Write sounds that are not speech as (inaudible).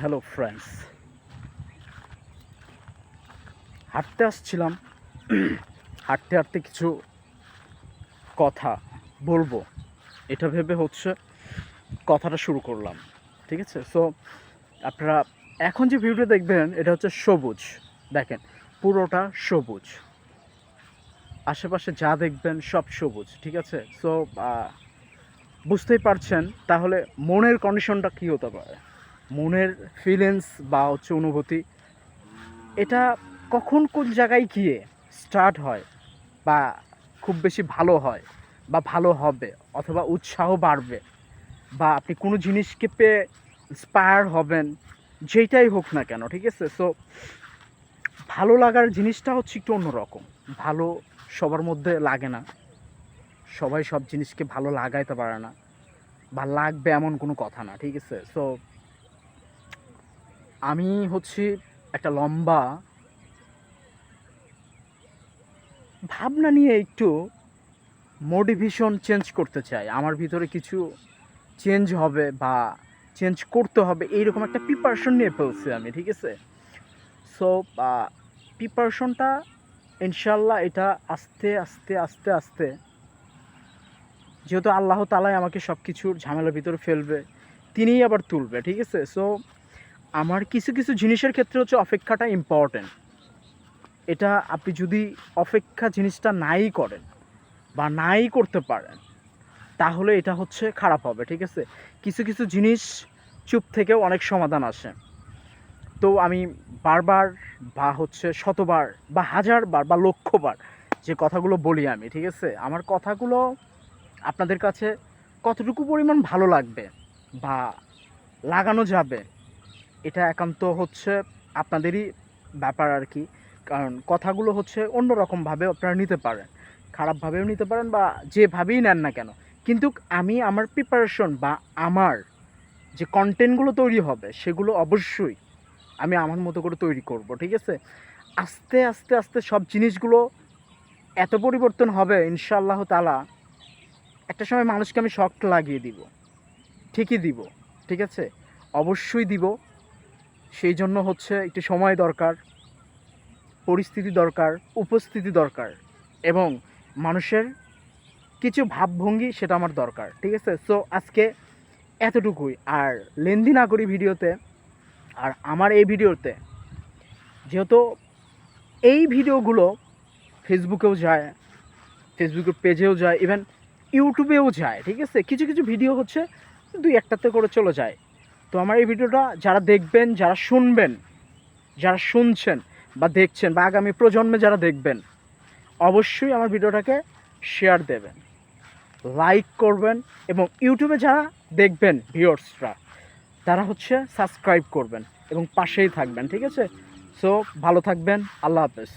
Hello friends হাঁটতে আসছিলাম। (clears throat) হাঁটতে হাঁটতে কিছু কথা বলব। এটা ভেবে হচ্ছে কথাটা শুরু করলাম, ঠিক আছে? সো আপনারা এখন যে ভিডিও দেখবেন, এটা হচ্ছে সবুজ। দেখেন, পুরোটা সবুজ। আশেপাশে যা দেখবেন সব সবুজ, ঠিক আছে? সো বুঝতেই পারছেন, তাহলে মনের কন্ডিশনটা কী হতে পারে? মনের ফিলিংস বা হচ্ছে অনুভূতি, এটা কখন কোন জায়গায় গিয়ে স্টার্ট হয় বা খুব বেশি ভালো হয় বা ভালো হবে অথবা উৎসাহ বাড়বে বা আপনি কোনো জিনিসকে পেয়ে ইন্সপায়ার হবেন যেটাই হোক না কেন, ঠিক আছে? সো ভালো লাগার জিনিসটা হচ্ছে একটু অন্যরকম। ভালো সবার মধ্যে লাগে না। সবাই সব জিনিসকে ভালো লাগাইতে পারে না বা লাগবে এমন কোনো কথা না, ঠিক আছে? সো আমি হচ্ছি একটা লম্বা ভাবনা নিয়ে একটু মোটিভেশন চেঞ্জ করতে চাই। আমার ভিতরে কিছু চেঞ্জ হবে বা চেঞ্জ করতে হবে, এইরকম একটা প্রিপারেশন নিয়ে ফেলছি আমি, ঠিক আছে? সো প্রিপারেশনটা ইনশাল্লাহ এটা আস্তে আস্তে আস্তে আস্তে যেহেতু আল্লাহ তালাই আমাকে সব কিছুর ঝামেলার ভিতরে ফেলবে, তিনিই আবার তুলবে, ঠিক আছে? সো আমার কিছু কিছু জিনিসের ক্ষেত্রে হচ্ছে অপেক্ষাটা ইম্পর্টেন্ট এটা আপনি যদি অপেক্ষা জিনিসটা নাই করেন বা নাই করতে পারেন, তাহলে এটা হচ্ছে খারাপ হবে, ঠিক আছে? কিছু কিছু জিনিস চুপ থেকেও অনেক সমাধান আসে। তো আমি বারবার বা হচ্ছে শতবার বা হাজারবার বা লক্ষবার যে কথাগুলো বলি আমি, ঠিক আছে? আমার কথাগুলো আপনাদের কাছে কতটুকু পরিমাণ ভালো লাগবে বা লাগানো যাবে এটা একান্ত হচ্ছে আপনাদেরই ব্যাপার আর কি। কারণ কথাগুলো হচ্ছে অন্য রকমভাবে আপনারা নিতে পারেন। খারাপভাবেও নিতে পারেন বা যেভাবেই নেন না কেন। কিন্তু আমি আমার প্রিপারেশন বা আমার যে কন্টেন্টগুলো তৈরি হবে, সেগুলো অবশ্যই আমি আমার মতো করে তৈরি করব, ঠিক আছে? আস্তে আস্তে আস্তে সব জিনিসগুলো এত পরিবর্তন হবে, ইনশাআল্লাহ তালা একটা সময় মানুষকে আমি শখ লাগিয়ে দিব। ঠিকই দিব, ঠিক আছে? অবশ্যই দিব। সেই জন্য হচ্ছে একটু সময় দরকার, পরিস্থিতি দরকার, উপস্থিতি দরকার এবং মানুষের কিছু ভাবভঙ্গি সেটা আমার দরকার, ঠিক আছে? সো আজকে এতটুকুই। আর লেন্দি না করি ভিডিওতে আর আমার এই ভিডিওতে যেহেতু এই ভিডিওগুলো ফেসবুকেও যায়, ফেসবুকের পেজেও যায় ইভেন ইউটিউবেও যায়, ঠিক আছে? কিছু কিছু ভিডিও হচ্ছে দুই একটাতে করে চলে যায়। তো আমার এই ভিডিওটা যারা দেখবেন, যারা শুনবেন, যারা শুনছেন বা দেখছেন বা আগামী প্রজন্মে যারা দেখবেন, অবশ্যই আমার ভিডিওটাকে শেয়ার দেবেন লাইক করবেন এবং ইউটিউবে যারা দেখবেন ভিউয়ার্সরা তারা হচ্ছে সাবস্ক্রাইব করবেন এবং পাশেই থাকবেন, ঠিক আছে? সো ভালো থাকবেন, আল্লাহ হাফেজ।